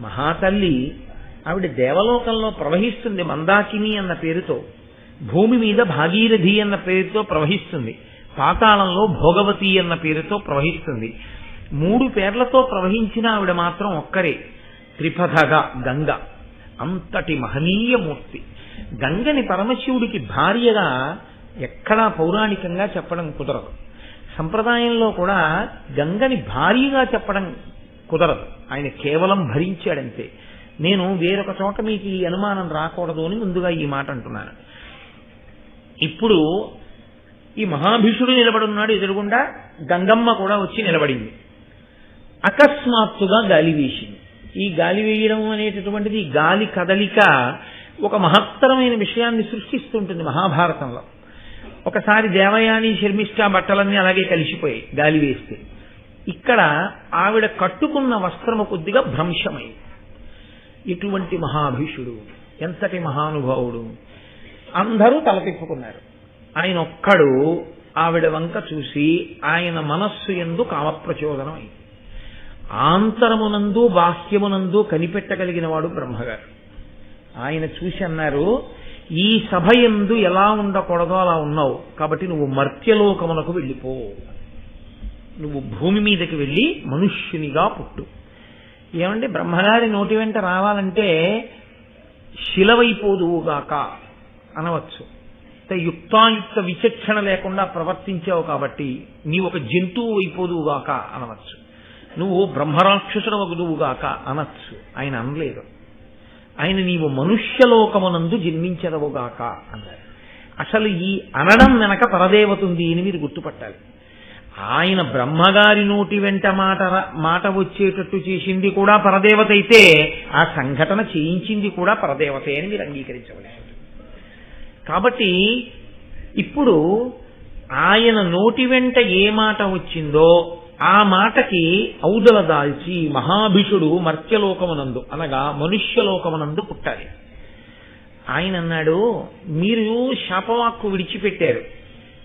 మహాతల్లి ఆవిడ దేవలోకంలో ప్రవహిస్తుంది మందాకిని అన్న పేరుతో భూమి మీద భాగీరథి అన్న పేరుతో ప్రవహిస్తుంది పాతాళంలో భోగవతి అన్న పేరుతో ప్రవహిస్తుంది. మూడు పేర్లతో ప్రవహించిన ఆవిడ మాత్రం ఒక్కరే త్రిపథగా గంగ. అంతటి మహనీయ మూర్తి. గంగని పరమశివుడికి భార్యగా ఎక్కడా పౌరాణికంగా చెప్పడం కుదరదు. సంప్రదాయంలో కూడా గంగని భార్యగా చెప్పడం కుదరదు. ఆయన కేవలం భరించాడంతే. నేను వేరొక చోట మీకు ఈ అనుమానం రాకూడదు అని ముందుగా ఈ మాట అంటున్నాను. ఇప్పుడు ఈ మహాభీషుడు నిలబడున్నాడు ఎదురుగుండా గంగమ్మ కూడా వచ్చి నిలబడింది. అకస్మాత్తుగా గాలి వేసింది. ఈ గాలి వేయడం అనేటటువంటిది గాలి కదలిక ఒక మహత్తరమైన విషయాన్ని సృష్టిస్తుంటుంది మహాభారతంలో. ఒకసారి దేవయాని శర్మిష్ట బట్టలన్నీ అలాగే కలిసిపోయాయి గాలి వేస్తే. ఇక్కడ ఆవిడ కట్టుకున్న వస్త్రము కొద్దిగా భ్రంశమైంది. ఇటువంటి మహాభీషుడు ఎంతటి మహానుభావుడు. అందరూ తలతిప్పుకున్నారు. ఆయన ఒక్కడు ఆవిడ వంక చూసి ఆయన మనస్సు ఎందు కామప్రచోదనం ఆంతరమునందు బాహ్యమునందు కనిపెట్టగలిగిన వాడు బ్రహ్మగారు. ఆయన చూసి అన్నారు ఈ సభ ఎందు ఎలా ఉండకూడదో అలా ఉన్నావు. కాబట్టి నువ్వు మర్త్యలోకమునకు వెళ్ళిపో. నువ్వు భూమి మీదకి వెళ్ళి మనుష్యునిగా పుట్టు. ఏమంటే బ్రహ్మగారి నోటి వెంట రావాలంటే శిలవైపోదువుగాక అనవచ్చు. యుక్తాయుక్త విచక్షణ లేకుండా ప్రవర్తించావు కాబట్టి నీ ఒక జంతువు అయిపోదువుగాక అనవచ్చు. నువ్వు బ్రహ్మరాక్షసుడు వగుదువుగాక అనొచ్చు ఆయన అనలేదు. ఆయన నీవు మనుష్యలోకమునందు జన్మించదవుగాక అన్నారు. అసలు ఈ అనడం వెనక పరదేవతుంది అని మీరు గుర్తుపట్టాలి. ఆయన బ్రహ్మగారి నోటి వెంట మాట మాట వచ్చేటట్టు చేసింది కూడా పరదేవత అయితే ఆ సంఘటన చేయించింది కూడా పరదేవతే అని మీరు అంగీకరించవలసింది కాబట్టి ఇప్పుడు ఆయన నోటి వెంట ఏ మాట వచ్చిందో ఆ మాటకి ఔదల దాల్చి మహాభిషుడు మర్త్యలోకమునందు అనగా మనుష్యలోకమునందు పుట్టాలి. ఆయన అన్నాడు మీరు శాపవాక్కు విడిచిపెట్టారు.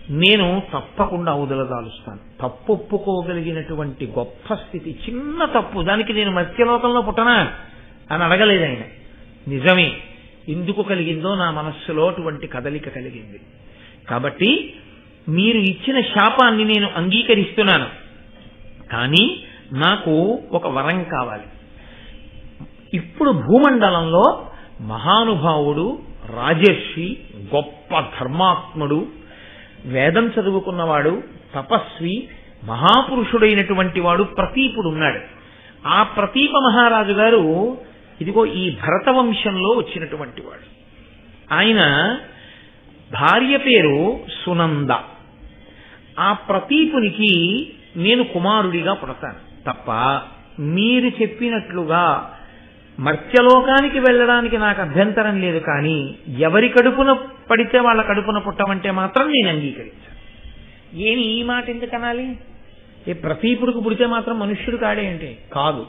నేను తప్పకుండా వదలదాలుస్తాను తప్పు ఒప్పుకోగలిగినటువంటి గొప్ప స్థితి చిన్న తప్పు దానికి నేను మత్స్యలోకంలో పుట్టనా? అని అడగలేదు ఆయన. నిజమే ఎందుకు కలిగిందో నా మనస్సులో అటువంటి కదలిక కలిగింది. కాబట్టి మీరు ఇచ్చిన శాపాన్ని నేను అంగీకరిస్తున్నాను. కానీ నాకు ఒక వరం కావాలి. ఇప్పుడు భూమండలంలో మహానుభావుడు రాజర్షి గొప్ప ధర్మాత్ముడు వేదం చదువుకున్నవాడు తపస్వి మహాపురుషుడైనటువంటి వాడు ప్రతీపుడు ఉన్నాడు ఆ ప్రతీప మహారాజు గారు ఇదిగో ఈ భరత వంశంలో వచ్చినటువంటి వాడు. ఆయన భార్య పేరు సునంద. ఆ ప్రతీపునికి నేను కుమారుడిగా పుడతాను. తప్ప మీరు చెప్పినట్లుగా మర్త్యలోకానికి వెళ్ళడానికి నాకు అభ్యంతరం లేదు కానీ ఎవరి కడుపున పడితే వాళ్ళ కడుపున పుట్టమంటే మాత్రం నేను అంగీకరించాను. ఏమి ఈ మాట ఎందుకు అనాలి? ఏ ప్రతీపుడికి పుడితే మాత్రం మనుష్యుడు కాడే అంటే కాదు.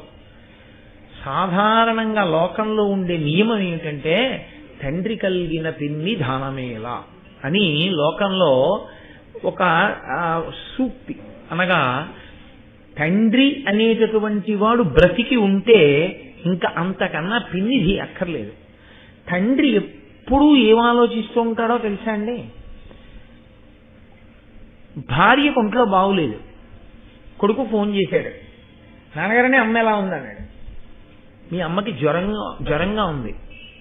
సాధారణంగా లోకంలో ఉండే నియమం ఏమిటంటే తండ్రి కలిగిన పిన్ని దానమేలా అని లోకంలో ఒక సూక్తి. అనగా తండ్రి అనేటటువంటి వాడు బ్రతికి ఉంటే ఇంకా అంతకన్నా పిన్నిధి అక్కర్లేదు. తండ్రి ఎప్పుడూ ఏం ఆలోచిస్తూ ఉంటాడో తెలుసా అండి? భార్య ఒంట్లో బాగులేదు. కొడుకు ఫోన్ చేశాడు. నాన్నగారనే అమ్మ ఎలా ఉందన్నాడు మీ అమ్మకి జ్వరంగా జ్వరంగా ఉంది.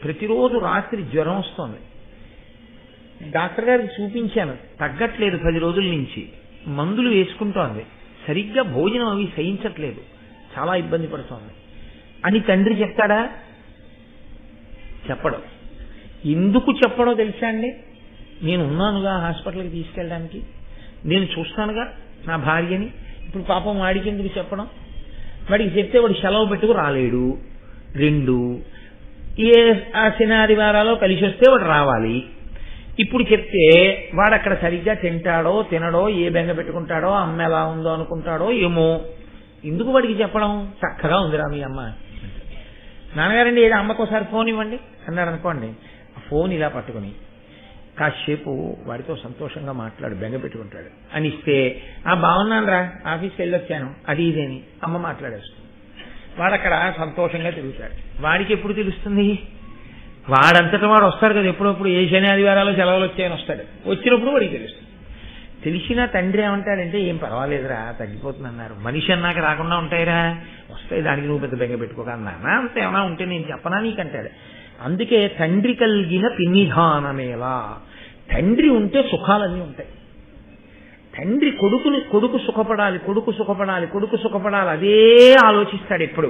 ప్రతిరోజు రాత్రి జ్వరం వస్తుంది. డాక్టర్ గారికి చూపించాను. తగ్గట్లేదు పది రోజుల నుంచి. మందులు వేసుకుంటోంది. సరిగ్గా భోజనం అవి సహించట్లేదు చాలా ఇబ్బంది పడుతోంది. అని తండ్రి చెప్తాడా? చెప్పడం. ఎందుకు చెప్పడో తెలుసా అండి? నేను ఉన్నానుగా హాస్పిటల్కి తీసుకెళ్ళడానికి. నేను చూస్తానుగా నా భార్యని. ఇప్పుడు పాపం వాడికి ఎందుకు చెప్పడం? వాడికి చెప్తే వాడు సెలవు పెట్టుకు రాలేడు. రెండు ఏ ఆ శనాదివారాలో కలిసి వస్తే వాడు రావాలి. ఇప్పుడు చెప్తే వాడు అక్కడ సరిగ్గా తింటాడో తినడో ఏ బెంగ పెట్టుకుంటాడో అమ్మ ఎలా ఉందో అనుకుంటాడో ఏమో. ఎందుకు వాడికి చెప్పడం? చక్కగా ఉందిరా మీ అమ్మ. నాన్నగారండి ఏదో అమ్మకు ఒకసారి ఫోన్ ఇవ్వండి అన్నాడు అనుకోండి. ఆ ఫోన్ ఇలా పట్టుకుని కాసేపు వాడితో సంతోషంగా మాట్లాడు బెంగపెట్టుకుంటాడు అని ఇస్తే ఆ బాగున్నాను రా ఆఫీస్కి వెళ్ళొచ్చాను అది ఇదేని. అమ్మ మాట్లాడేస్తుంది. వాడు అక్కడ సంతోషంగా తిరుగుతాడు. వాడికి ఎప్పుడు తెలుస్తుంది? వాడంతటా వాడు వస్తాడు కదా ఎప్పుడప్పుడు ఏ శని ఆదివారాలు సెలవులు వచ్చాయని వస్తాడు. వచ్చినప్పుడు వాడికి తెలుస్తుంది. తెలిసినా తండ్రి ఏమంటాడంటే ఏం పర్వాలేదురా తగ్గిపోతుంది అన్నారు మనిషి అన్నాక రాకుండా ఉంటాయిరా. వస్తాయి దానికి నువ్వు పెద్ద బెంగ పెట్టుకోక అన్నా అంత ఏమైనా ఉంటే నేను చెప్పనా నీకంటాడు. అందుకే తండ్రి కలిగిన పిన్నిధానమేలా తండ్రి ఉంటే సుఖాలన్నీ ఉంటాయి. తండ్రి కొడుకుని కొడుకు సుఖపడాలి కొడుకు సుఖపడాలి కొడుకు సుఖపడాలి అదే ఆలోచిస్తాడు ఎప్పుడు.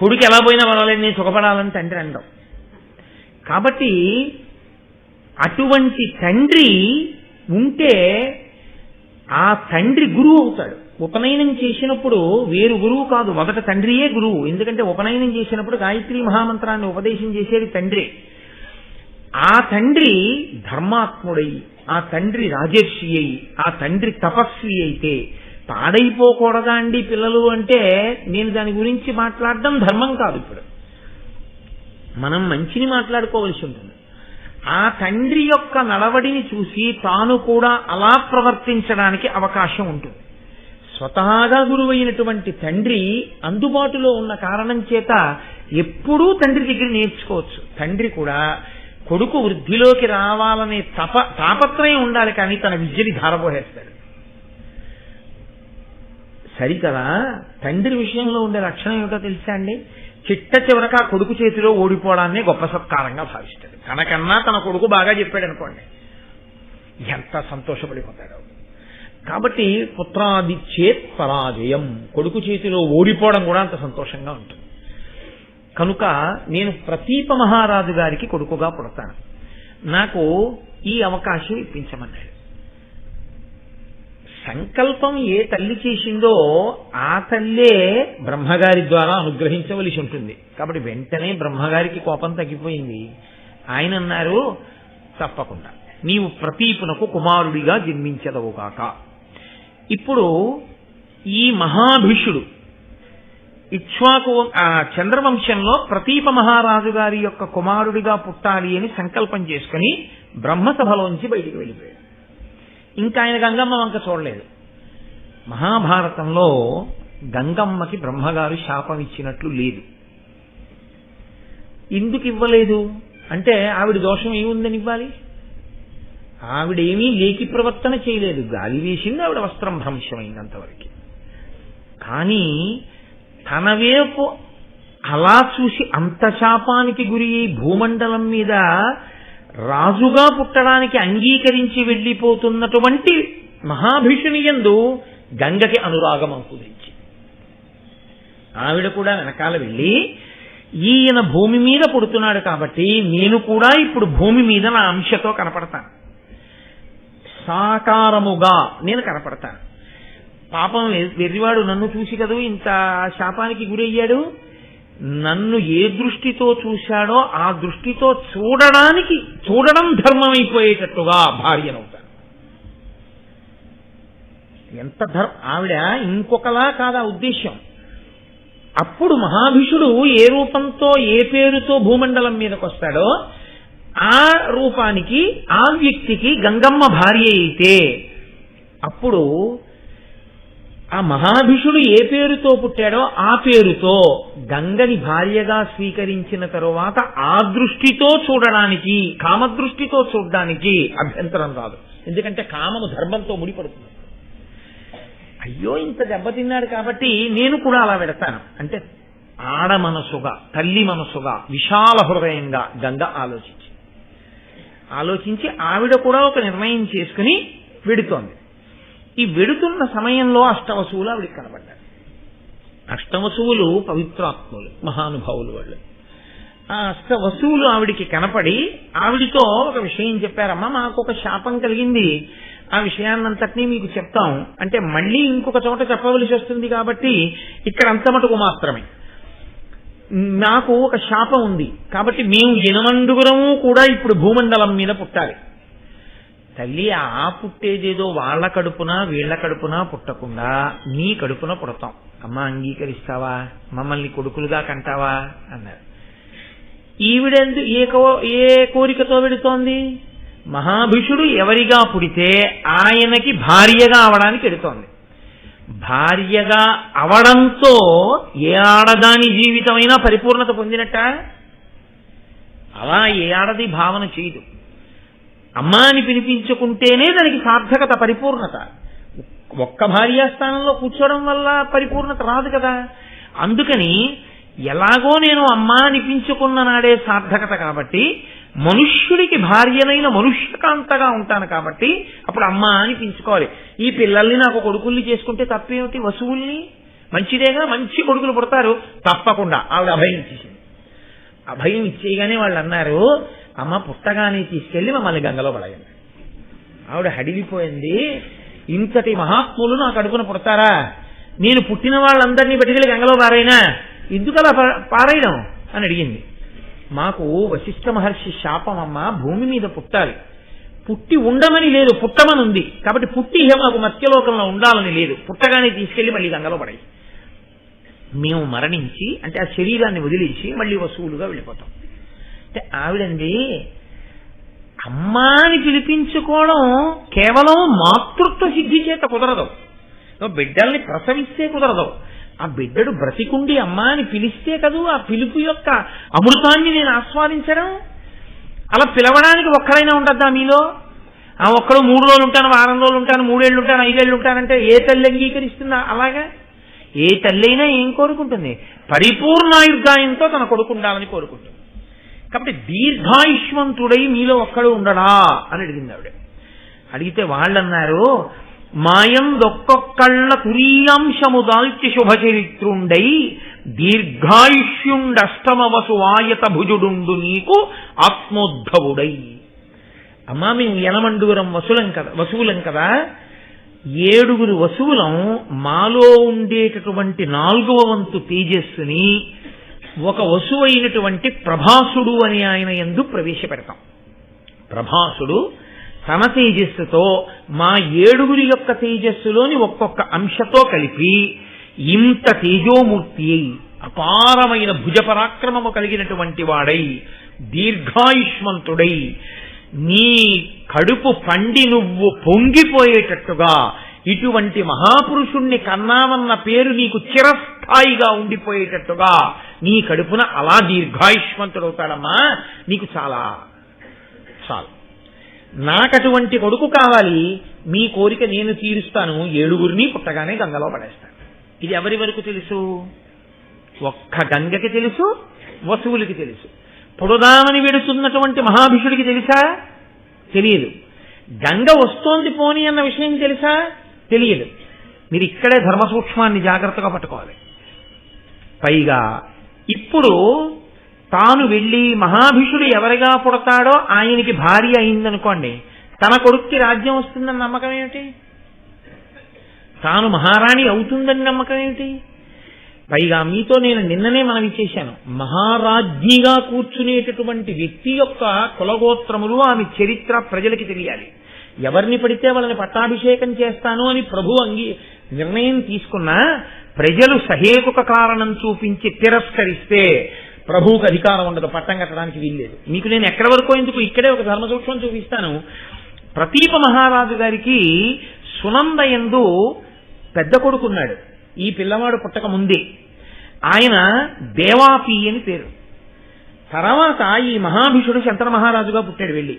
కొడుకు ఎలా పోయినా పర్వాలేదు నేను సుఖపడాలని తండ్రి అనడం కాబట్టి అటువంటి తండ్రి ఉంటే ఆ తండ్రి గురువు అవుతాడు. ఉపనయనం చేసినప్పుడు వేరు గురువు కాదు మొదట తండ్రియే గురువు. ఎందుకంటే ఉపనయనం చేసినప్పుడు గాయత్రి మహామంత్రాన్ని ఉపదేశం చేసేది తండ్రి. ఆ తండ్రి ధర్మాత్ముడై ఆ తండ్రి రాజర్షి అయి ఆ తండ్రి తపస్వి అయితే పాడైపోకూడదా అండి పిల్లలు అంటే నేను దాని గురించి మాట్లాడడం ధర్మం కాదు ఇప్పుడు. మనం మంచిని మాట్లాడుకోవలసి ఉంటుంది. ఆ తండ్రి యొక్క నడవడిని చూసి తాను కూడా అలా ప్రవర్తించడానికి అవకాశం ఉంటుంది. స్వతహాగా గురువైనటువంటి తండ్రి అందుబాటులో ఉన్న కారణం చేత ఎప్పుడూ తండ్రి దగ్గర నేర్చుకోవచ్చు. తండ్రి కూడా కొడుకు వృద్ధిలోకి రావాలనే తప తాపత్రయం ఉండాలి కానీ తన విద్యని ధారపోహేస్తాడు సరికదా? తండ్రి విషయంలో ఉండే లక్షణం ఏమిటో తెలుసా అండి? చిట్ట చివరక ఆ కొడుకు చేతిలో ఓడిపోవడాన్ని గొప్ప సత్కారంగా భావిస్తాడు. తనకన్నా తన కొడుకు బాగా చెప్పాడు అనుకోండి ఎంత సంతోషపడిపోతాడు. కాబట్టి పుత్రాది చేత్ పరాజయం. కొడుకు చేతిలో ఓడిపోవడం కూడా అంత సంతోషంగా ఉంటుంది. కనుక నేను ప్రతీప మహారాజు గారికి కొడుకుగా పుడతాను. నాకు ఈ అవకాశం ఇప్పించమన్నాడు. సంకల్పం ఏ తల్లి చేసిందో ఆ తల్లే బ్రహ్మగారి ద్వారా అనుగ్రహించవలసి ఉంటుంది. కాబట్టి వెంటనే బ్రహ్మగారికి కోపం తగ్గిపోయింది. ఆయన అన్నారు తప్పకుండా. నీవు ప్రతీపునకు కుమారుడిగా జన్మించదవుగాక ఇప్పుడు ఈ మహాభిషుడు ఇక్ష్వాకు చంద్రవంశంలో ప్రతీప మహారాజు గారి యొక్క కుమారుడిగా పుట్టాలి అని సంకల్పం చేసుకుని బ్రహ్మసభలోంచి బయటికి వెళ్ళిపోయాడు. ఇంకా ఆయన గంగమ్మ వంక చూడలేదు. మహాభారతంలో గంగమ్మకి బ్రహ్మగారు శాపం ఇచ్చినట్లు లేదు. ఎందుకు ఇవ్వలేదు? అంటే ఆవిడ దోషం ఏముందని ఇవ్వాలి? ఆవిడ ఏమీ లేకి ప్రవర్తన చేయలేదు. గాలి వేసింది ఆవిడ వస్త్రం భ్రంశమైంది అంతవరకు కానీ తన వైపు అలా చూసి అంత శాపానికి గురి భూమండలం మీద రాజుగా పుట్టడానికి అంగీకరించి వెళ్ళిపోతున్నటువంటి మహాభీషుని యందు గంగకి అనురాగం అంకురించి ఆవిడ కూడా వెనకాల వెళ్ళి ఈయన భూమి మీద పుడుతున్నాడు కాబట్టి నేను కూడా ఇప్పుడు భూమి మీద నా అంశతో కనపడతాను. సాకారముగా నేను కనపడతాను. పాపం వెర్రివాడు నన్ను చూసి కదూ ఇంత శాపానికి గురయ్యాడు. నన్ను ఏ దృష్టితో చూశాడో ఆ దృష్టితో చూడడానికి చూడడం ధర్మమైపోయేటట్టుగా భార్యనవుతాను ఎంత ధర్మ ఆవిడ ఇంకొకలా కాదా ఉద్దేశ్యం? అప్పుడు మహాభిషుడు ఏ రూపంతో ఏ పేరుతో భూమండలం మీదకి వస్తాడో ఆ రూపానికి ఆ వ్యక్తికి గంగమ్మ భార్య అయితే అప్పుడు ఆ మహాభిషుడు ఏ పేరుతో పుట్టాడో ఆ పేరుతో గంగని భార్యగా స్వీకరించిన తరువాత ఆ దృష్టితో చూడడానికి కామదృష్టితో చూడడానికి అభ్యంతరం రాదు. ఎందుకంటే కామము ధర్మంతో ముడిపడుతుంది. అయ్యో ఇంత దెబ్బతిన్నాడు కాబట్టి నేను కూడా అలా పెడతాను అంటే ఆడ మనసుగా తల్లి మనసుగా విశాల హృదయంగా గంగ ఆలోచించి ఆలోచించి ఆవిడ కూడా ఒక నిర్ణయం చేసుకుని విడుతోంది. ఈ వెడుతున్న సమయంలో అష్టవసువులు ఆవిడికి కనబడ్డారు అష్టవసువులు పవిత్రాత్ములు మహానుభావులు వాళ్ళు. ఆ అష్టవసువులు ఆవిడికి కనపడి ఆవిడితో ఒక విషయం చెప్పారమ్మా మాకు ఒక శాపం కలిగింది. ఆ విషయాన్నంతటినీ మీకు చెప్తాం. అంటే మళ్ళీ ఇంకొక చోట చెప్పవలసి వస్తుంది కాబట్టి ఇక్కడ అంత మటుకు మాత్రమే. నాకు ఒక శాపం ఉంది. కాబట్టి మేము ఎనమండుగురము కూడా ఇప్పుడు భూమండలం మీద పుట్టాలి. తల్లి ఆ పుట్టేదేదో వాళ్ళ కడుపున వీళ్ళ కడుపున పుట్టకుండా నీ కడుపున పుడతాం. అమ్మ అంగీకరిస్తావా? మమ్మల్ని కొడుకులుగా కంటావా? అన్నారు. ఈవిడెందు ఏ కో ఏ కోరికతో వెడుతోంది? మహాభిషుడు ఎవరిగా పుడితే ఆయనకి భార్యగా అవడానికి ఎడుతోంది. భార్యగా అవడంతో ఏ ఆడదాని జీవితమైనా పరిపూర్ణత పొందినట్ట? అలా ఏ ఆడది భావన చేయదు. అమ్మ అని పిలిపించుకుంటేనే దానికి సార్థకత పరిపూర్ణత. ఒక్క భార్యాస్థానంలో కూర్చోవడం వల్ల పరిపూర్ణత రాదు కదా. అందుకని ఎలాగో నేను అమ్మ అనిపించుకున్న నాడే సార్థకత కాబట్టి మనుష్యుడికి భార్యనైన మనుష్యకాంతగా ఉంటాను కాబట్టి అప్పుడు అమ్మ అనిపించుకోవాలి ఈ పిల్లల్ని నాకు కొడుకుల్ని చేసుకుంటే తప్పేమిటి? వసువుల్ని? మంచిదేగా? మంచి కొడుకులు పుడతారు? తప్పకుండా. ఆవిడ అభయం ఇచ్చేసింది. అభయం ఇచ్చేయగానే వాళ్ళు అన్నారు అమ్మ పుట్టగానే తీసుకెళ్ళి మమ్మల్ని గంగలో పడగండి ఆవిడ హడిలిపోయింది ఇంతటి మహాత్ములు నాకు అడుగున పుడతారా? నేను పుట్టిన వాళ్ళందరినీ బతికెళ్ళి గంగలో పారైనా? ఎందుకు అలా పారేయడం? అని అడిగింది. మాకు వశిష్ఠ మహర్షి శాపం అమ్మ భూమి మీద పుట్టాలి. పుట్టి ఉండమని లేదు పుట్టమని ఉంది కాబట్టి పుట్టి మాకు మత్స్యలోకంలో ఉండాలని లేదు. పుట్టగానే తీసుకెళ్ళి మళ్ళీ గంగలో పడాయి. మేము మరణించి అంటే ఆ శరీరాన్ని వదిలేసి మళ్ళీ వసూలుగా వెళ్ళిపోతాం. అంటే ఆవిడండి అమ్మా అని పిలిపించుకోవడం కేవలం మాతృత్వ సిద్ధి చేత కుదరదు. బిడ్డల్ని ప్రసవిస్తే కుదరదు. ఆ బిడ్డడు బ్రతికుండి అమ్మా అని పిలిస్తే కదూ ఆ పిలుపు యొక్క అమృతాన్ని నేను ఆస్వాదించడం? అలా పిలవడానికి ఒక్కడైనా ఉంటుందా మీలో? ఆ ఒక్కడు మూడు రోజులు ఉంటాను వారం రోజులు ఉంటాను మూడేళ్ళు ఉంటాను ఐదేళ్ళు ఉంటానంటే ఏ తల్లి అంగీకరిస్తుందా అలాగా? ఏ తల్లి అయినా ఏం కోరుకుంటుంది? పరిపూర్ణాయుర్దాయంతో తన కొడుకు ఉండాలని కోరుకుంటుంది. కాబట్టి దీర్ఘాయుష్మంతుడై మీలో ఒక్కడు ఉండడా? అని అడిగింది ఆవిడ. అడిగితే వాళ్ళన్నారు మాయం దొక్కొక్కళ్ళ తురీయాంశము దాల్చి శుభచరిత్రుండై దీర్ఘాయుష్యుండష్టమవసు ఆయత భుజుడుండు నీకు ఆత్మోద్భవుడై. అమ్మా మేము యనమండుగురం వసులం కదా వసువులం కదా. ఏడుగురు వసువులం మాలో ఉండేటటువంటి నాలుగవ వంతు తేజస్సుని ఒక వసువు అయినటువంటి ప్రభాసుడు అని ఆయన ఎందు ప్రవేశపెడతాం. ప్రభాసుడు తన తేజస్సుతో మా ఏడుగురి యొక్క తేజస్సులోని ఒక్కొక్క అంశతో కలిపి ఇంత తేజోమూర్తి అయి అపారమైన భుజ పరాక్రమము కలిగినటువంటి వాడై దీర్ఘాయుష్మంతుడై నీ కడుపు పండి నువ్వు పొంగిపోయేటట్టుగా ఇటువంటి మహాపురుషుణ్ణి కన్నామన్న పేరు నీకు చిరస్థాయిగా ఉండిపోయేటట్టుగా నీ కడుపున అలా దీర్ఘాయుష్మంతుడవుతాడమ్మా. నీకు చాలా. చాలు. నాకటువంటి కొడుకు కావాలి. మీ కోరిక నేను తీరుస్తాను. ఏడుగురిని పుట్టగానే గంగలో పడేస్తాను ఇది ఎవరి వరకు తెలుసు? ఒక్క గంగకి తెలుసు వసువులకి తెలుసు. పొడుదామని విడుతున్నటువంటి మహాభిషుడికి తెలుసా? తెలియదు. గంగ వస్తోంది పోని అన్న విషయం తెలుసా? తెలియదు. మీరు ఇక్కడే ధర్మ సూక్ష్మాన్ని జాగ్రత్తగా పట్టుకోవాలి. పైగా ఇప్పుడు తాను వెళ్ళి మహాభిషుడు ఎవరిగా పుడతాడో ఆయనకి భార్య అయిందనుకోండి తన కొడుక్కి రాజ్యం వస్తుందని నమ్మకం ఏమిటి? తాను మహారాణి అవుతుందని నమ్మకం ఏమిటి? పైగా మీతో నేను నిన్ననే మనవి చేశాను. మహారాజ్ఞిగా కూర్చునేటటువంటి వ్యక్తి యొక్క కులగోత్రములు ఆమె చరిత్ర ప్రజలకి తెలియాలి. ఎవరిని పడితే వాళ్ళని పట్టాభిషేకం చేస్తాను అని ప్రభు అంగీ నిర్ణయం తీసుకున్నా ప్రజలు సహేతుక కారణం చూపించి తిరస్కరిస్తే ప్రభువుకు అధికారం ఉండదు పట్టం కట్టడానికి వీల్లేదు. మీకు నేను ఎక్కడి వరకు ఎందుకు ఇక్కడే ఒక ధర్మ సూక్ష్మం చూపిస్తాను? ప్రతీప మహారాజు గారికి సునంద ఎందు పెద్ద కొడుకున్నాడు. ఈ పిల్లవాడు పుట్టక ముందే. ఆయన దేవాపి అని పేరు. తర్వాత ఈ మహాభిషుడు శంతన మహారాజుగా పుట్టాడు వెళ్ళి.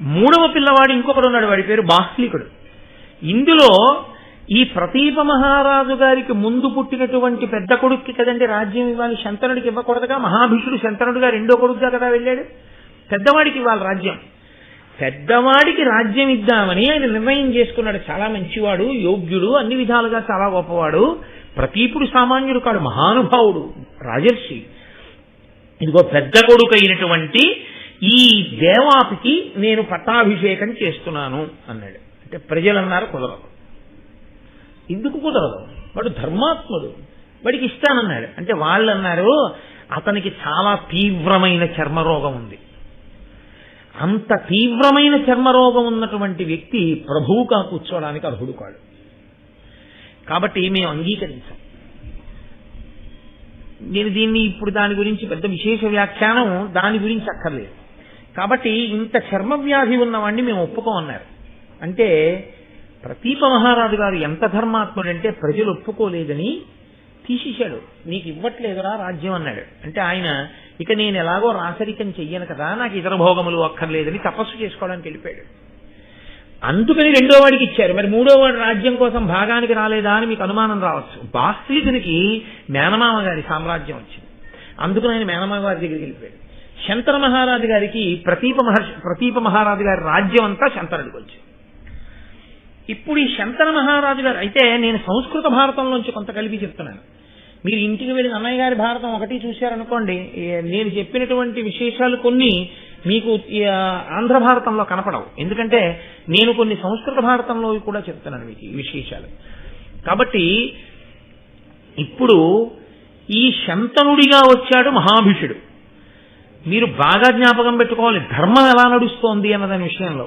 మూడవ పిల్లవాడు ఇంకొకడు ఉన్నాడు వాడి పేరు బాహ్లికుడు. ఇందులో ఈ ప్రతీప మహారాజు గారికి ముందు పుట్టినటువంటి పెద్ద కొడుక్కి కదండి రాజ్యం ఇవ్వాలి శంతనుడికి ఇవ్వకూడదుగా? మహాభిషుడు శంతనుడిగా రెండో కొడుకుగా కదా వెళ్ళాడు? పెద్దవాడికి ఇవ్వాలి రాజ్యం. పెద్దవాడికి రాజ్యం ఇద్దామని ఆయన నిర్ణయం చేసుకున్నాడు. చాలా మంచివాడు యోగ్యుడు అన్ని విధాలుగా చాలా గొప్పవాడు. ప్రతీపుడు సామాన్యుడు కాడు మహానుభావుడు రాజర్షి. ఇదిగో పెద్ద కొడుకు అయినటువంటి ఈ దేవాపికి నేను పట్టాభిషేకం చేస్తున్నాను అన్నాడు. అంటే ప్రజలన్నారు కుదరదు. ఎందుకు కుదరదు. వాడు ధర్మాత్ముడు. వాడికి ఇస్తానన్నాడు అంటే వాళ్ళు అన్నారు అతనికి చాలా తీవ్రమైన చర్మరోగం ఉంది. అంత తీవ్రమైన చర్మరోగం ఉన్నటువంటి వ్యక్తి ప్రభువుగా కూర్చోవడానికి అర్హుడు కాడు. కాబట్టి మేము అంగీకరించాం. నేను దీన్ని ఇప్పుడు దాని గురించి పెద్ద విశేష వ్యాఖ్యానం దాని గురించి అక్కర్లేదు. కాబట్టి ఇంత చర్మ వ్యాధి ఉన్నవాడిని మేము ఒప్పుకోమన్నారు. అంటే ప్రతీప మహారాజు గారు ఎంత ధర్మాత్ముడంటే ప్రజలు ఒప్పుకోలేదని తీసేశాడు. నీకు ఇవ్వట్లేదురా రాజ్యం అన్నాడు. అంటే ఆయన ఇక నేను ఎలాగో రాసరికం చెయ్యను కదా నాకు ఇతర భోగములు అక్కర్లేదని తపస్సు చేసుకోవడానికి వెళ్ళిపోయాడు. అందుకని రెండో వాడికి ఇచ్చారు. మరి మూడో వాడు రాజ్యం కోసం భాగానికి రాలేదా అని మీకు అనుమానం రావచ్చు. బాస్త్రీకునికి మేనమామ గారి సామ్రాజ్యం వచ్చింది. అందుకని ఆయన మేనమామ గారి దగ్గరికి వెళ్ళిపోయాడు. శంతర మహారాజు గారికి ప్రతీప మహర్షి ప్రతీప మహారాజు గారి రాజ్యం అంతా శంతరుడికి వచ్చింది. ఇప్పుడు ఈ శంతన మహారాజు గారు అయితే నేను సంస్కృత భారతంలోంచి కొంత కలిపి చెప్తున్నాను. మీరు ఇంటికి వెళ్ళిన అన్నయ్య గారి భారతం ఒకటి చూశారనుకోండి నేను చెప్పినటువంటి విశేషాలు కొన్ని మీకు ఆంధ్ర భారతంలో కనపడవు. ఎందుకంటే నేను కొన్ని సంస్కృత భారతంలో కూడా చెప్తున్నాను మీకు ఈ విశేషాలు. కాబట్టి ఇప్పుడు ఈ శంతనుడిగా వచ్చాడు మహాభిషుడు. మీరు బాగా జ్ఞాపకం పెట్టుకోవాలి ధర్మం ఎలా నడుస్తోంది అన్నదాని విషయంలో.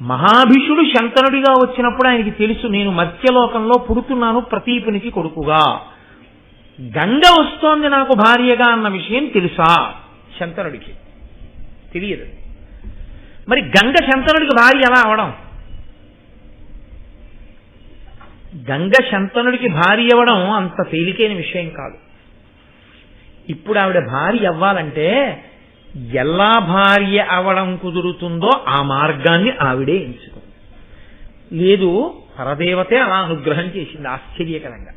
మహాభిషుడు శంతనుడిగా వచ్చినప్పుడు ఆయనకి తెలుసు నేను మత్స్యలోకంలో పుడుతున్నాను ప్రతీపునికి కొడుకుగా. గంగ వస్తోంది నాకు భార్యగా అన్న విషయం తెలుసా? శంతనుడికి తెలియదు. మరి గంగ శంతనుడికి భార్య ఎలా అవడం? గంగ శంతనుడికి భార్య అవ్వడం అంత తేలికైన విషయం కాదు. ఇప్పుడు ఆవిడ భార్య అవ్వాలంటే ఎలా భార్య అవడం కుదురుతుందో ఆ మార్గాన్ని ఆవిడే ఎంచుకుంది. లేదు పరదేవతే అలా అనుగ్రహం చేసింది ఆశ్చర్యకరంగా.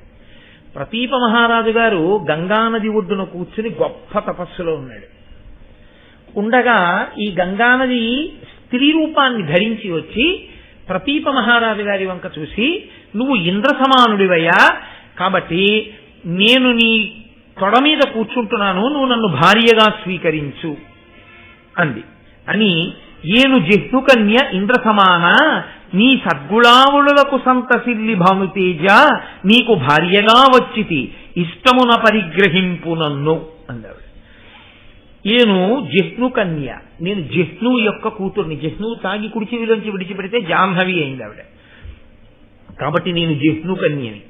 ప్రతీప మహారాజు గారు గంగానది ఒడ్డున కూర్చుని గొప్ప తపస్సులో ఉన్నాడు. ఉండగా ఈ గంగానది స్త్రీ రూపాన్ని ధరించి వచ్చి ప్రతీప మహారాజు గారి వంక చూసి నువ్వు ఇంద్ర సమానుడివయ్యా కాబట్టి నేను నీ తొడ మీద కూర్చుంటున్నాను నువ్వు నన్ను భార్యగా స్వీకరించు. అంది. అని ఏను జిహ్నుకన్య ఇంద్ర సమాన నీ సద్గుళావులకు సంతసిల్లి భానుతేజ నీకు భార్యగా వచ్చితి ఇష్టమున పరిగ్రహింపు నన్ను అన్నాడు నేను జిహ్ను కన్య నేను జిహ్ను యొక్క కూతుర్ని జిహ్ను తాగి కుడిచివిలోంచి విడిచిపెడితే జాహ్నవి అయింది ఆవిడ కాబట్టి నేను జిహ్ను కన్యని.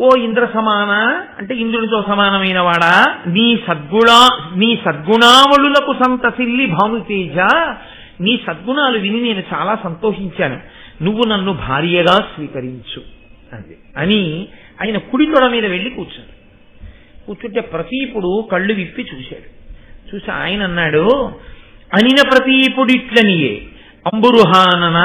ఓ ఇంద్ర సమాన అంటే ఇంద్రునితో సమానమైన వాడా? నీ సద్గుణా నీ సద్గుణావళులకు సంతసిల్లి భానుతేజ నీ సద్గుణాలు విని నేను చాలా సంతోషించాను. నువ్వు నన్ను భార్యగా స్వీకరించు అంది. అని ఆయన కుడి తొడ మీద వెళ్ళి కూర్చుంది. కూర్చుంటే ప్రతీపుడు కళ్ళు విప్పి చూశాడు. చూసి ఆయన అన్నాడు అనిన ప్రతీపుడిట్లనియే అంబురుహానన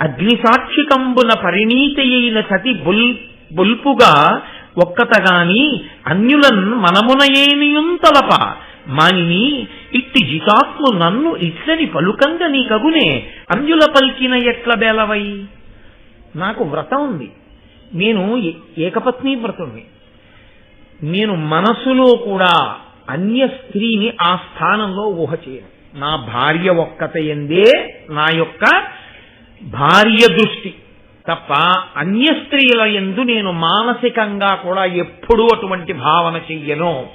అగ్నిసాక్షికంబున పరిణీతయైన సతి బుల్ బొల్పుగా ఒక్కతగాని అన్యులన్ మనమునయేనియుం తలప. మానిని ఇట్టి జితాత్ము నన్ను ఇట్లని పలుకంగ నీ కగునే అన్యుల పలికిన ఎట్ల బేలవై? నాకు వ్రతం ఉంది. నేను ఏ- ఏకపత్ని వ్రతుణ్ణి. నేను మనసులో కూడా అన్య స్త్రీని ఆ స్థానంలో ఊహ చేయను. నా భార్య ఒక్కత ఎందే నా యొక్క భార్య దృష్టి. తప్ప అన్య స్త్రీల ఎందు నేను మానసికంగా కూడా ఎప్పుడూ అటువంటి భావన చెయ్యను.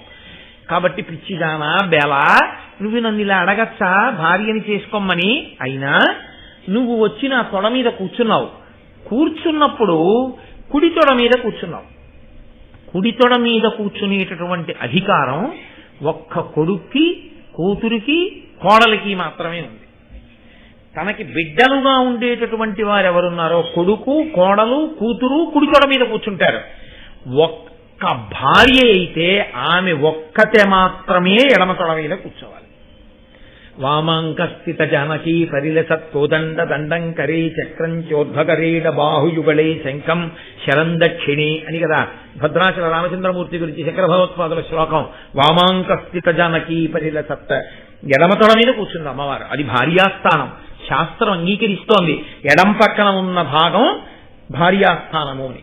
కాబట్టి పిచ్చిదానా బెల నువ్వు నన్ను ఇలా అడగచ్చా? భార్యని చేసుకోమని? అయినా నువ్వు వచ్చి నా తొడ మీద కూర్చున్నావు. కూర్చున్నప్పుడు కుడి తొడ మీద కూర్చున్నావు. కుడి తొడ మీద కూర్చునేటటువంటి అధికారం ఒక్క కొడుక్కి కూతురికి కోడలికి మాత్రమే ఉంది. తనకి బిడ్డలుగా ఉండేటటువంటి వారు ఎవరున్నారో కొడుకు కోడలు కూతురు కుడి మీద కూర్చుంటారు. ఒక్క భార్య అయితే ఆమె ఒక్కతే మాత్రమే ఎడమ తొడ మీద కూర్చోవాలి. వామాంకస్థిత జానకీ పరిలసత్ దండం కరే చక్రం చోర్ధకరేణ బాహుయుగళే శంఖం శరందక్షిణి అని కదా భద్రాచల రామచంద్రమూర్తి గురించి శంకర భగవత్పాదుల శ్లోకం. వామాంకస్థిత జానకీ పరిలసత్. ఎడమతొడ మీద కూర్చుంది అమ్మవారు. అది భార్యాస్థానం. శాస్త్రం అంగీకరిస్తోంది. ఎడం పక్కన ఉన్న భాగం భార్యాస్థానము అని.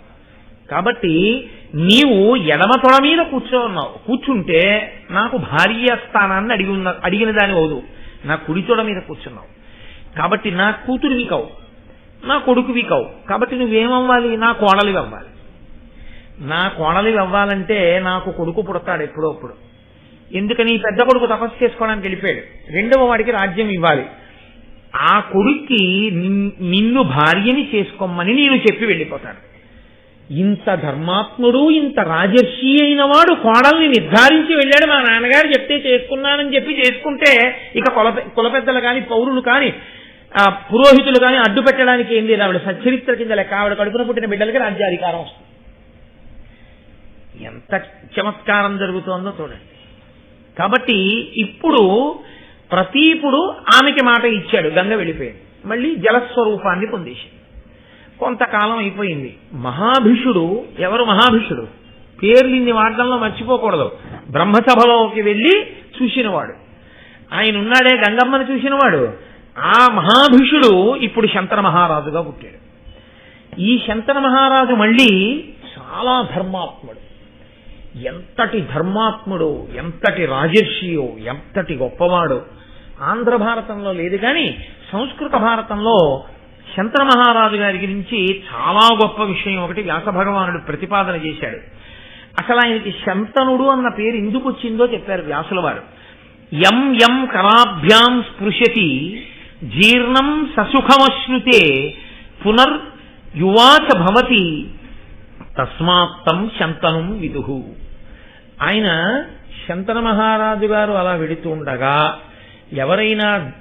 కాబట్టి నీవు ఎడమ తొడ మీద కూర్చోన్నావు కూర్చుంటే నాకు భార్యాస్థానాన్ని అడిగి ఉన్న అడిగిన దాని అవదు నా కుడి తొడ మీద కూర్చున్నావు. కాబట్టి నా కూతురివి కావు నా కొడుకువి కావు కాబట్టి నువ్వేమవ్వాలి? నా కోడలివి అవ్వాలి. నా కోడలివి అవ్వాలంటే నాకు కొడుకు పుడతాడు ఎప్పుడో అప్పుడు. ఎందుకని? పెద్ద కొడుకు తపస్సు చేసుకోవడానికి వెళ్ళిపోయాడు. రెండవ వాడికి రాజ్యం ఇవ్వాలి. ఆ కొడుక్కి నిన్ను భార్యని చేసుకోమని నేను చెప్పి వెళ్ళిపోతాను. ఇంత ధర్మాత్ముడు ఇంత రాజర్షి అయిన వాడు కోడల్ని నిర్ధారించి వెళ్ళాడు. మా నాన్నగారు చెప్తే చేసుకున్నానని చెప్పి చేసుకుంటే ఇక కుల కుల పెద్దలు కాని పౌరులు కాని ఆ పురోహితులు కానీ అడ్డు పెట్టడానికి ఏం లేదు. ఆవిడ సచ్చరిత్ర కింద లెక్క ఆవిడ కడుపున పుట్టిన బిడ్డలకి రాజ్యాధికారం వస్తుంది. ఎంత చమత్కారం జరుగుతోందో చూడండి. కాబట్టి ఇప్పుడు ప్రతీపుడు ఆమెకి మాట ఇచ్చాడు గంగ వెళ్ళిపోయింది. మళ్ళీ జలస్వరూపాన్ని పొందేసింది. కొంతకాలం అయిపోయింది. మహాభిషుడు ఎవరు మహాభిషుడు? పేర్లు ఇన్ని వాడడంలో మర్చిపోకూడదు. బ్రహ్మసభలోకి వెళ్ళి చూసినవాడు. ఆయన ఉన్నాడే గంగమ్మని చూసినవాడు. ఆ మహాభిషుడు ఇప్పుడు శంతన మహారాజుగా పుట్టాడు. ఈ శంతన మహారాజు మళ్ళీ చాలా ధర్మాత్ముడు. ఎంతటి ధర్మాత్ముడు ఎంతటి రాజర్షియో ఎంతటి గొప్పవాడు. ఆంధ్ర భారతంలో లేదు కానీ సంస్కృత భారతంలో శంతన మహారాజు గారి గురించి చాలా గొప్ప విషయం ఒకటి వ్యాస భగవానుడు ప్రతిపాదన చేశాడు. అసలు ఆయనకి శంతనుడు అన్న పేరు ఎందుకు వచ్చిందో చెప్పారు వ్యాసుల వారు. యం యం కరాభ్యాం స్పృశతి జీర్ణం ససుఖమశ్నుతే పునర్ యువాచ భవతి తస్మాత్తం శంతనం విదుహు ఆయన శంతన మహారాజు గారు అలా వెడుతూ ఉండగా ఎవరైనా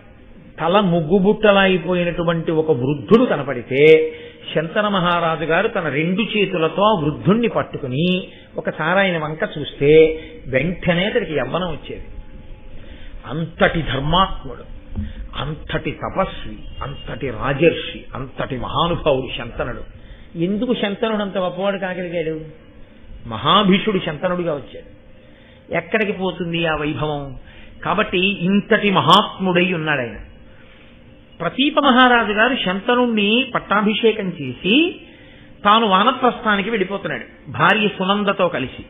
తల ముగ్గుబుట్టలైపోయినటువంటి ఒక వృద్ధుడు కనపడితే శంతన మహారాజు గారు తన రెండు చేతులతో ఆ వృద్ధుణ్ణి పట్టుకుని ఒకసారి ఆయన వంక చూస్తే వెంటనే అతడికి యవ్వనం వచ్చేది. అంతటి ధర్మాత్ముడు అంతటి తపస్వి అంతటి రాజర్షి అంతటి మహానుభావుడు శంతనుడు. ఎందుకు శంతనుడు అంత గొప్పవాడు కాగలిగాడు? మహాభీషుడు శంతనుడిగా వచ్చాడు. ఎక్కడికి పోతుంది ఆ వైభవం? కాబట్టి ఇంతటి మహాత్ముడై ఉన్నాడు ఆయన. ప్రతీప మహారాజు గారు శంతనుణ్ణి పట్టాభిషేకం చేసి తాను వానప్రస్థానికి వెళ్ళిపోతున్నాడు భార్య సునందతో కలిసి.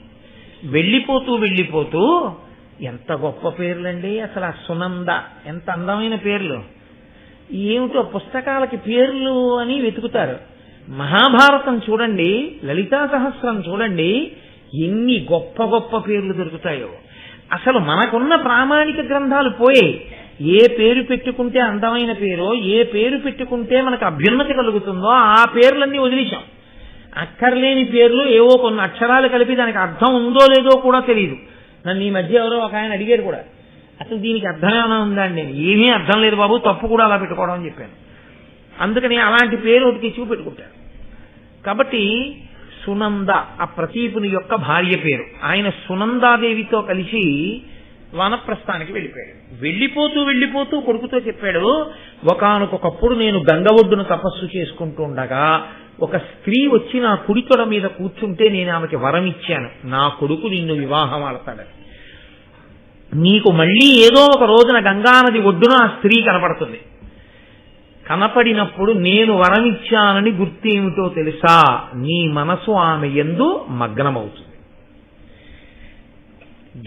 వెళ్ళిపోతూ వెళ్ళిపోతూ ఎంత గొప్ప పేర్లండి అసలు ఆ సునంద. ఎంత అందమైన పేర్లు. ఏమిటో పుస్తకాలకి పేర్లు అని వెతుకుతారు. మహాభారతం చూడండి లలితా సహస్రం చూడండి ఎన్ని గొప్ప గొప్ప పేర్లు దొరుకుతాయో. అసలు మనకున్న ప్రామాణిక గ్రంథాలు పోయే ఏ పేరు పెట్టుకుంటే అందమైన పేరో ఏ పేరు పెట్టుకుంటే మనకు అభ్యున్నతి కలుగుతుందో ఆ పేర్లన్నీ వదిలేశాం. అక్కర్లేని పేర్లు ఏవో కొన్ని అక్షరాలు కలిపి దానికి అర్థం ఉందో లేదో కూడా తెలియదు నన్ను ఈ మధ్య ఎవరో ఒక ఆయన అడిగారు కూడా. అసలు దీనికి అర్థం ఏమైనా ఉందా అండి? నేను ఏమీ అర్థం లేదు బాబు తప్పు కూడా అలా పెట్టుకోవడం అని చెప్పాను. అందుకని అలాంటి పేరు ఒకటి చూపెట్టుకుంటారు కాబట్టి సునంద ఆ ప్రతీపుని యొక్క భార్య పేరు. ఆయన సునందాదేవితో కలిసి వనప్రస్థానికి వెళ్ళిపోయాడు. వెళ్ళిపోతూ వెళ్ళిపోతూ కొడుకుతో చెప్పాడు ఒకనకొకప్పుడు నేను గంగ ఒడ్డును తపస్సు చేసుకుంటూ ఉండగా ఒక స్త్రీ వచ్చి నా కుడితొడ మీద కూర్చుంటే నేను ఆమెకి వరం ఇచ్చాను. నా కొడుకు నిన్ను వివాహం ఆడతాడని నీకు మళ్ళీ ఏదో ఒక రోజున గంగానది ఒడ్డున ఆ స్త్రీ కనపడుతుంది. కనపడినప్పుడు నేను వరమిచ్చానని గుర్తేమిటో తెలుసా? నీ మనసు ఆమె ఎందు మగ్నమవుతుంది.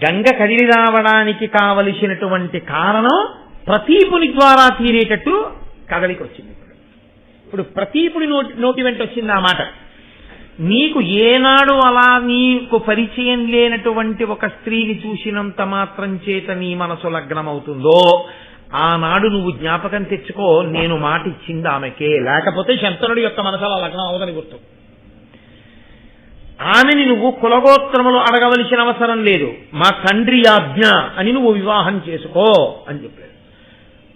గంగ కదిలి రావడానికి కావలసినటువంటి కారణం ప్రతీపుని ద్వారా తీరేటట్టు కదలికి వచ్చింది ఇప్పుడు ఇప్పుడు ప్రతీపుని నోటి నోటి వెంట వచ్చింది ఆ మాట. నీకు ఏనాడు అలా నీకు పరిచయం లేనటువంటి ఒక స్త్రీని చూసినంత మాత్రం చేత నీ మనసు లగ్నమవుతుందో ఆనాడు నువ్వు జ్ఞాపకం తెచ్చుకో నేను మాట ఇచ్చింది ఆమెకే. లేకపోతే శంతనుడి యొక్క మనసులో లగ్నం అవదని గుర్తు. ఆమెని నువ్వు కులగోత్రములు అడగవలసిన అవసరం లేదు. మా తండ్రి ఆజ్ఞ అని నువ్వు వివాహం చేసుకో అని చెప్పాడు.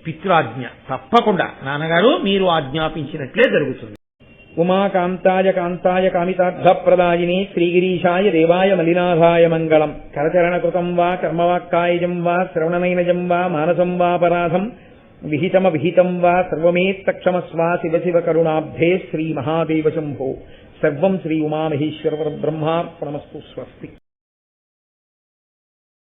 పిత్రాజ్ఞ తప్పకుండా. నాన్నగారు మీరు ఆజ్ఞాపించినట్లే జరుగుతుంది. ఉమాకాంతాయ కాంతాయ కామితార్థప్రదాయిని శ్రీగిరీశాయ దేవాయ మలినాథాయ మంగళం. కరచరణకృతం వా కర్మవాక్కాయజం వా శ్రవణనైనజం వా మానసం వా పరాధం విహితమ విహితం వా సర్వమేత్తక్షమస్వా శివ శివ కరుణాబ్ధే శ్రీ మహాదేవ శంభో. సర్వం శ్రీ ఉమామహేశ్వర బ్రహ్మార్పణమస్తు స్వస్తి.